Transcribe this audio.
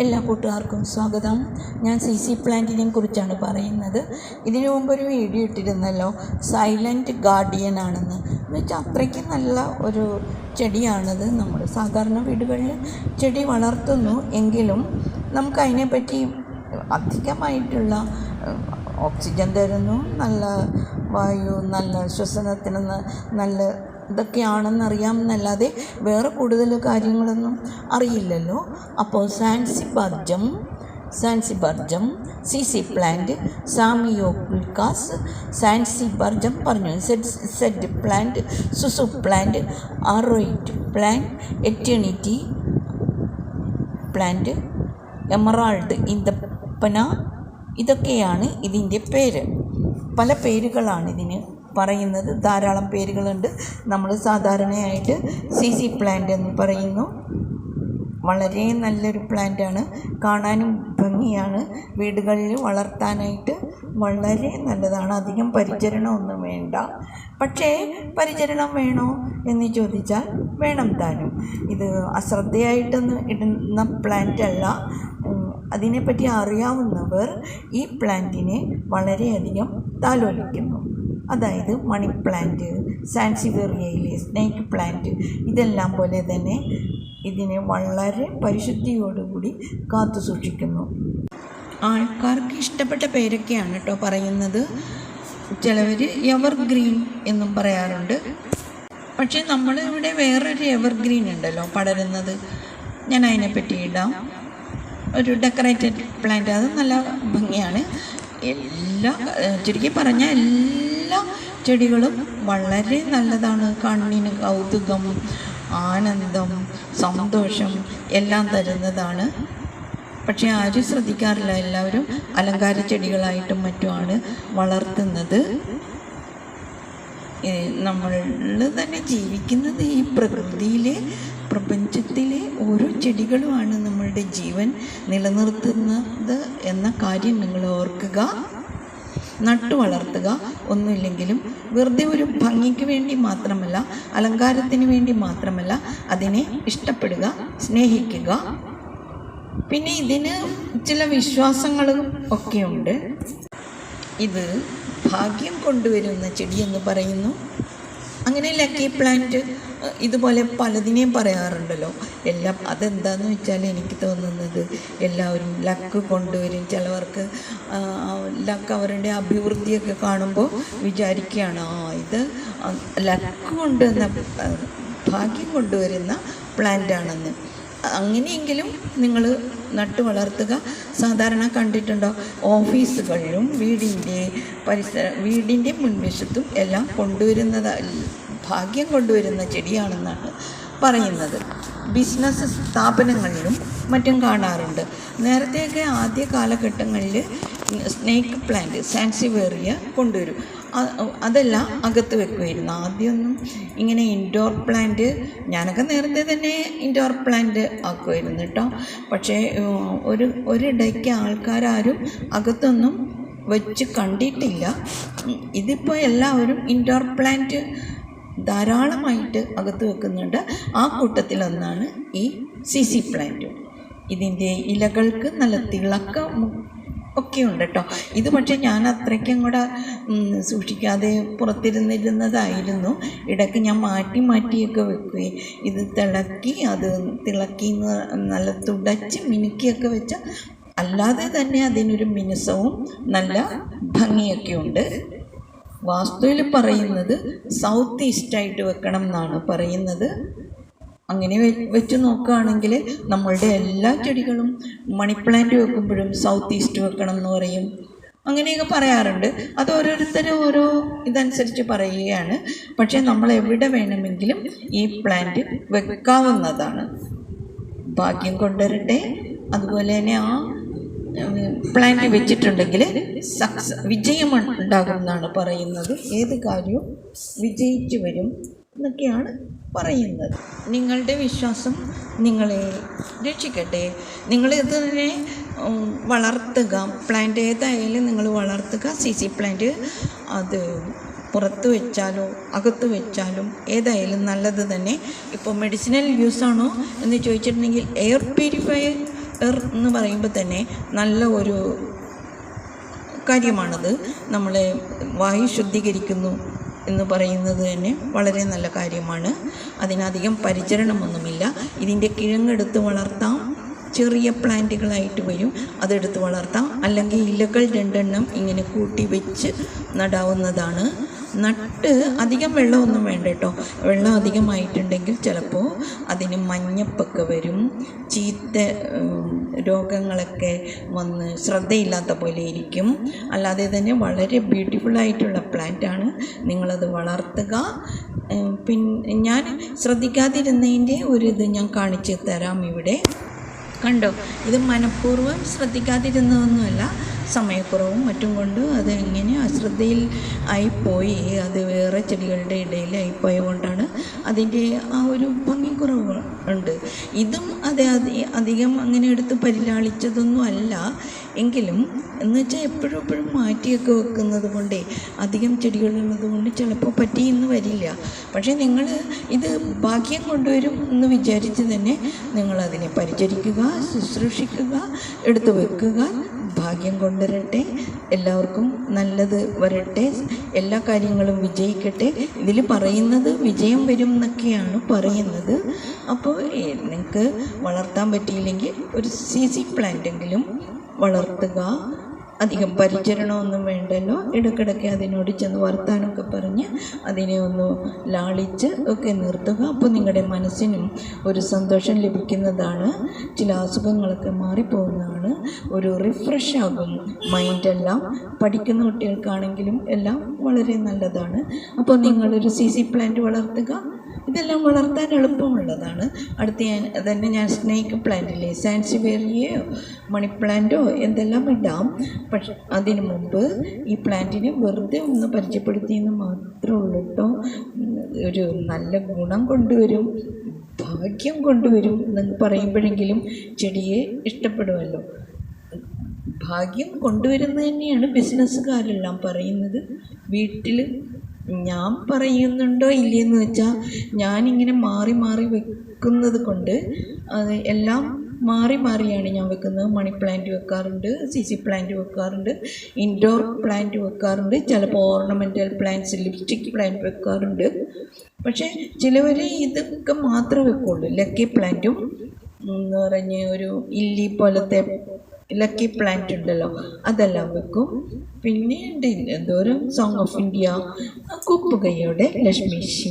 എല്ലാ കൂട്ടുകാർക്കും സ്വാഗതം. ഞാൻ സി സി പ്ലാന്റിനെ കുറിച്ചാണ് പറയുന്നത്. ഇതിനു മുമ്പ് ഒരു വീഡിയോ ഇട്ടിരുന്നല്ലോ സൈലന്റ് ഗാർഡിയൻ ആണെന്ന്. വെച്ചാൽ അത്രയ്ക്ക് നല്ല ഒരു ചെടിയാണത്. നമ്മൾ സാധാരണ വീടുകളിൽ ചെടി വളർത്തുന്നു. എങ്കിലും നമുക്കതിനെപ്പറ്റി അധികമായിട്ടുള്ള ഓക്സിജൻ തരുന്നു. നല്ല വായു നല്ല ശ്വസനത്തിന് നല്ല ഇതൊക്കെയാണെന്നറിയാമെന്നല്ലാതെ വേറെ കൂടുതൽ കാര്യങ്ങളൊന്നും അറിയില്ലല്ലോ. അപ്പോൾ സാൻസിബർജം സാൻസിബർജം സി സി പ്ലാന്റ് സാമിയോ കുൽക്കാസ് സാൻസി സാൻസിബർജം പറഞ്ഞു. Z Z plant zuzu plant ആറോയിറ്റ് plant eternity plant emerald ഇന്തപ്പന. ഇതൊക്കെയാണ് ഇതിന്റെ പേര്. പല പേരുകളാണ് ഇതിന് പറയുന്നത് ധാരാളം പേരുകളുണ്ട്. നമ്മൾ സാധാരണയായിട്ട് സി സി പ്ലാന്റ് എന്ന് പറയുന്നു. വളരെ നല്ലൊരു പ്ലാന്റാണ് കാണാനും ഭംഗിയാണ്. വീടുകളിൽ വളർത്താനായിട്ട് വളരെ നല്ലതാണ്. അധികം പരിചരണമൊന്നും വേണ്ട. പക്ഷേ പരിചരണം വേണോ എന്ന് ചോദിച്ചാൽ വേണം താനും. ഇത് അശ്രദ്ധയായിട്ടൊന്നും ഇടുന്ന പ്ലാന്റ് അല്ല. അതിനെപ്പറ്റി അറിയാവുന്നവർ ഈ പ്ലാന്റിനെ വളരെയധികം താലോലിക്കുന്നു. അതായത് മണി പ്ലാന്റ് സാൻസിവേറിയയിലെ സ്നേക്ക് പ്ലാന്റ് ഇതെല്ലാം പോലെ തന്നെ ഇതിനെ വളരെ പരിശുദ്ധിയോടുകൂടി കാത്തു സൂക്ഷിക്കുന്നു. ആൾക്കാർക്ക് ഇഷ്ടപ്പെട്ട പേരൊക്കെയാണ് കേട്ടോ പറയുന്നത്. ചിലവർ എവർഗ്രീൻ എന്നും പറയാറുണ്ട്. പക്ഷേ നമ്മൾ ഇവിടെ വേറൊരു എവർഗ്രീൻ ഉണ്ടല്ലോ പടരുന്നത്. ഞാൻ അതിനെപ്പറ്റി ഇടാം. ഒരു ഡെക്കറേറ്റഡ് പ്ലാന്റ് അത് നല്ല ഭംഗിയാണ്. എല്ലാ ചുരുക്കി പറഞ്ഞാൽ എല്ലാ ചെടികളും വളരെ നല്ലതാണ്. കണ്ണിന് കൗതുകം ആനന്ദം സന്തോഷം എല്ലാം തരുന്നതാണ്. പക്ഷെ ആരും ശ്രദ്ധിക്കാറില്ല. എല്ലാവരും അലങ്കാര ചെടികളായിട്ടും മറ്റുമാണ് വളർത്തുന്നത്. നമ്മൾ തന്നെ ജീവിക്കുന്നത് ഈ പ്രകൃതിയിലെ പ്രപഞ്ചത്തിലെ ഓരോ ചെടികളുമാണ് നമ്മളുടെ ജീവൻ നിലനിർത്തുന്നത് എന്ന കാര്യം നിങ്ങൾ ഓർക്കുക. നട്ടു വളർത്തുക ഒന്നുമില്ലെങ്കിലും വെറുതെ ഒരു ഭംഗിക്ക് വേണ്ടി മാത്രമല്ല അലങ്കാരത്തിന് വേണ്ടി മാത്രമല്ല അതിനെ ഇഷ്ടപ്പെടുക സ്നേഹിക്കുക. പിന്നെ ഇതിന് ചില വിശ്വാസങ്ങളും ഒക്കെയുണ്ട്. ഇത് ഭാഗ്യം കൊണ്ടുവരുന്ന ചെടിയെന്ന് പറയുന്നു. അങ്ങനെ ലക്കി പ്ലാന്റ് ഇതുപോലെ പലതിനെയും പറയാറുണ്ടല്ലോ. എല്ലാം അതെന്താന്ന് വെച്ചാൽ എനിക്ക് തോന്നുന്നത് എല്ലാവരും ലക്ക് കൊണ്ടുവരും. ചിലവർക്ക് ലക്ക് അവരുടെ അഭിവൃദ്ധിയൊക്കെ കാണുമ്പോൾ വിചാരിക്കുകയാണ് ആ ഇത് ലക്ക് കൊണ്ടുവന്ന ഭാഗ്യം കൊണ്ടുവരുന്ന പ്ലാന്റ് ആണെന്ന്. അങ്ങനെയെങ്കിലും നിങ്ങൾ നട്ടു വളർത്തുക. സാധാരണ കണ്ടിട്ടുണ്ടോ? ഓഫീസുകളിലും വീടിന്റെ പരിസര വീടിന്റെ മുൻവശത്തും എല്ലാം കൊണ്ടുവരുന്നത് ഭാഗ്യം കൊണ്ടുവരുന്ന ചെടിയാണെന്നാണ് പറയുന്നത്. ബിസിനസ് സ്ഥാപനങ്ങളിലും മറ്റും കാണാറുണ്ട്. നേരത്തെയൊക്കെ ആദ്യ കാലഘട്ടങ്ങളിൽ സ്നേക്ക് പ്ലാന്റ് സാൻസിവേറിയ കൊണ്ടുവരും. അതെല്ലാം അകത്ത് വെക്കുമായിരുന്നു ആദ്യമൊന്നും ഇങ്ങനെ ഇൻഡോർ പ്ലാന്റ് ഞാനൊക്കെ നേരത്തെ തന്നെ ഇൻഡോർ പ്ലാന്റ് ആക്കുമായിരുന്നു കേട്ടോ. പക്ഷേ ഒരു ഒരു ഒരിടയ്ക്ക് ആൾക്കാരും അകത്തൊന്നും വെച്ച് കണ്ടിട്ടില്ല. ഇതിപ്പോൾ എല്ലാവരും ഇൻഡോർ പ്ലാന്റ് ധാരാളമായിട്ട് അകത്ത് വെക്കുന്നുണ്ട്. ആ കൂട്ടത്തിലൊന്നാണ് ഈ സി സി പ്ലാന്റ് ഇതിന്റെ ഇലകൾക്ക് നല്ല തിളക്കം ഒക്കെ ഉണ്ട് കേട്ടോ ഇത് പക്ഷേ ഞാൻ അത്രയ്ക്കും കൂടെ സൂക്ഷിക്കാതെ പുറത്തിരുന്നിരുന്നതായിരുന്നു. ഇടയ്ക്ക് ഞാൻ മാറ്റി മാറ്റിയൊക്കെ വെക്കുകയും ഇത് തിളക്കി അത് തിളക്കി നല്ല തുടച്ച് മിനുക്കിയൊക്കെ വെച്ച അല്ലാതെ തന്നെ അതിനൊരു മിനുസവും നല്ല ഭംഗിയൊക്കെ ഉണ്ട്. വാസ്തുവിൽ പറയുന്നത് സൗത്ത് ഈസ്റ്റായിട്ട് വെക്കണം എന്നാണ് പറയുന്നത്. അങ്ങനെ വെച്ച് നോക്കുകയാണെങ്കിൽ നമ്മളുടെ എല്ലാ ചെടികളും മണി പ്ലാന്റ് വെക്കുമ്പോഴും സൗത്ത് ഈസ്റ്റ് വെക്കണം എന്ന് പറയും. അങ്ങനെയൊക്കെ പറയാറുണ്ട്. അത് ഓരോരുത്തരും ഓരോ ഇതനുസരിച്ച് പറയുകയാണ്. പക്ഷേ നമ്മൾ എവിടെ വേണമെങ്കിലും ഈ പ്ലാന്റ് വെക്കാവുന്നതാണ്. ഭാഗ്യം കൊണ്ടുവരട്ടെ. അതുപോലെ തന്നെ ആ പ്ലാന്റ് വെച്ചിട്ടുണ്ടെങ്കിൽ സക്സസ് വിജയം ഉണ്ടാകുമെന്നാണ് പറയുന്നത്. ഏത് കാര്യവും വിജയിച്ചു വരും. എന്നൊക്കെയാണ് പറയുന്നത്. നിങ്ങളുടെ വിശ്വാസം നിങ്ങളെ രക്ഷിക്കട്ടെ. തന്നെ വളർത്തുക. പ്ലാന്റ് ഏതായാലും നിങ്ങൾ വളർത്തുക. സി സി പ്ലാന്റ് അത് പുറത്ത് വെച്ചാലോ അകത്ത് വെച്ചാലും ഏതായാലും നല്ലത് തന്നെ. ഇപ്പോൾ മെഡിസിനൽ യൂസ് ആണോ എന്ന് ചോദിച്ചിട്ടുണ്ടെങ്കിൽ എയർ പ്യൂരിഫയർ എന്ന് പറയുമ്പോൾ തന്നെ നല്ല ഒരു കാര്യമാണത്. നമ്മളെ വായു ശുദ്ധീകരിക്കുന്നു. എന്ന് പറയുന്നത് തന്നെ വളരെ നല്ല കാര്യമാണ്. അതിനധികം പരിചരണമൊന്നുമില്ല. ഇതിന്റെ കിഴങ്ങെടുത്ത് വളർത്താം. ചെറിയ പ്ലാന്റുകളായിട്ട് വരും. അതെടുത്ത് വളർത്താം. അല്ലെങ്കിൽ ഇലകൾ രണ്ടെണ്ണം ഇങ്ങനെ കൂട്ടി വെച്ച് നടാവുന്നതാണ്. നട്ട് അധികം വെള്ളമൊന്നും വേണ്ട കേട്ടോ. വെള്ളം അധികമായിട്ടുണ്ടെങ്കിൽ ചിലപ്പോൾ അതിന് മഞ്ഞപ്പൊക്കെ വരും. ചീത്ത രോഗങ്ങളൊക്കെ വന്ന് ശ്രദ്ധയില്ലാത്ത പോലെ ഇരിക്കും. അല്ലാതെ തന്നെ വളരെ ബ്യൂട്ടിഫുൾ ആയിട്ടുള്ള പ്ലാന്റ് ആണ്. നിങ്ങളത് വളർത്തുക. പിന്നെ ഞാൻ ശ്രദ്ധിക്കാതിരുന്നതിന്റെ ഒരു ഇത് ഞാൻ കാണിച്ചു തരാം ഇവിടെ. കണ്ടോ? ഇത് മനഃപൂർവം ശ്രദ്ധിക്കാതിരുന്നതൊന്നുമല്ല. സമയക്കുറവും മറ്റും കൊണ്ട് അത് എങ്ങനെ അശ്രദ്ധയിൽ ആയിപ്പോയി. അത് വേറെ ചെടികളുടെ ഇടയിൽ ആയിപ്പോയ കൊണ്ടാണ് അതിന്റെ ആ ഒരു ഭംഗിക്കുറവ് ഉണ്ട്. ഇതും അത് അധികം അങ്ങനെ എടുത്ത് പരിലാളിച്ചതൊന്നും അല്ല. എങ്കിലും എന്ന് വെച്ചാൽ എപ്പോഴും എപ്പോഴും മാറ്റിയൊക്കെ വെക്കുന്നത് കൊണ്ടേ അധികം ചെടികളുള്ളത് കൊണ്ട് ചിലപ്പോൾ പറ്റിയെന്ന് വരില്ല. പക്ഷേ നിങ്ങൾ ഇത് ഭാഗ്യം കൊണ്ടുവരും എന്ന് വിചാരിച്ച് തന്നെ നിങ്ങളതിനെ പരിചരിക്കുക ശുശ്രൂഷിക്കുക എടുത്തു വെക്കുക ഭാഗ്യം കൊണ്ടുവരട്ടെ. എല്ലാവർക്കും നല്ലത് വരട്ടെ. എല്ലാ കാര്യങ്ങളും വിജയിക്കട്ടെ. ഇതിൽ പറയുന്നത് വിജയം വരും എന്നൊക്കെയാണ് പറയുന്നത്. അപ്പോൾ നിങ്ങൾക്ക് വളർത്താൻ പറ്റിയില്ലെങ്കിൽ ഒരു സി സി പ്ലാന്റെങ്കിലും വളർത്തുക. അധികം പരിചരണമൊന്നും വേണ്ടല്ലോ. ഇടയ്ക്കിടയ്ക്ക് അതിനോട് ചെന്ന് വർത്താനമൊക്കെ പറഞ്ഞ് അതിനെ ഒന്ന് ലാളിച്ച് ഒക്കെ നിർത്തുക. അപ്പോൾ നിങ്ങളുടെ മനസ്സിനും ഒരു സന്തോഷം ലഭിക്കുന്നതാണ്. ചില അസുഖങ്ങളൊക്കെ മാറിപ്പോകുന്നതാണ്. ഒരു റിഫ്രഷ് ആകും. മൈൻഡെല്ലാം പഠിക്കുന്ന കുട്ടികൾക്കാണെങ്കിലും എല്ലാം വളരെ നല്ലതാണ്. അപ്പോൾ നിങ്ങളൊരു സി സി പ്ലാന്റ് വളർത്തുക. ഇതെല്ലാം വളർത്താൻ എളുപ്പമുള്ളതാണ്. അടുത്ത് ഞാൻ തന്നെ ഞാൻ സ്നേക്ക് പ്ലാന്റിലെ സാൻസിവേറിയയോ മണി പ്ലാന്റോ എന്തെല്ലാം ഇടാം. പക്ഷെ അതിനു മുമ്പ് ഈ പ്ലാന്റിനെ വെറുതെ ഒന്ന് പരിചയപ്പെടുത്തിയെന്ന് മാത്രമേ ഉള്ളൂ കേട്ടോ ഒരു നല്ല ഗുണം കൊണ്ടുവരും ഭാഗ്യം കൊണ്ടുവരും എന്ന് പറയുമ്പോഴെങ്കിലും ചെടിയെ ഇഷ്ടപ്പെടുമല്ലോ. ഭാഗ്യം കൊണ്ടുവരുന്നത് തന്നെയാണ് ബിസിനസ്സുകാരെല്ലാം പറയുന്നത്. വീട്ടിൽ ഞാൻ പറയുന്നുണ്ടോ ഇല്ലയെന്ന് വെച്ചാൽ ഞാനിങ്ങനെ മാറി മാറി വെക്കുന്നത് കൊണ്ട് അത് എല്ലാം മാറി മാറിയാണ് ഞാൻ വെക്കുന്നത്. മണി പ്ലാന്റ് വെക്കാറുണ്ട് സി സി പ്ലാന്റ് വെക്കാറുണ്ട് ഇൻഡോർ പ്ലാന്റ് വെക്കാറുണ്ട് ചിലപ്പോൾ ഓർണമെന്റൽ പ്ലാന്റ്സ് ലിപ്സ്റ്റിക് പ്ലാന്റ് വെക്കാറുണ്ട്. പക്ഷേ ചിലവർ ഇതൊക്കെ മാത്രമേ വെക്കുള്ളൂ. ലക്കി പ്ലാന്റും എന്ന് പറഞ്ഞ് ഒരു ഇല്ലി പോലത്തെ ലക്കി പ്ലാന്റ് ഉണ്ടല്ലോ അതെല്ലാം വെക്കും. പിന്നെ ദൂരം സോങ് ഓഫ് ഇന്ത്യ കുപ്പുകൈയുടെ ലക്ഷ്മി ശി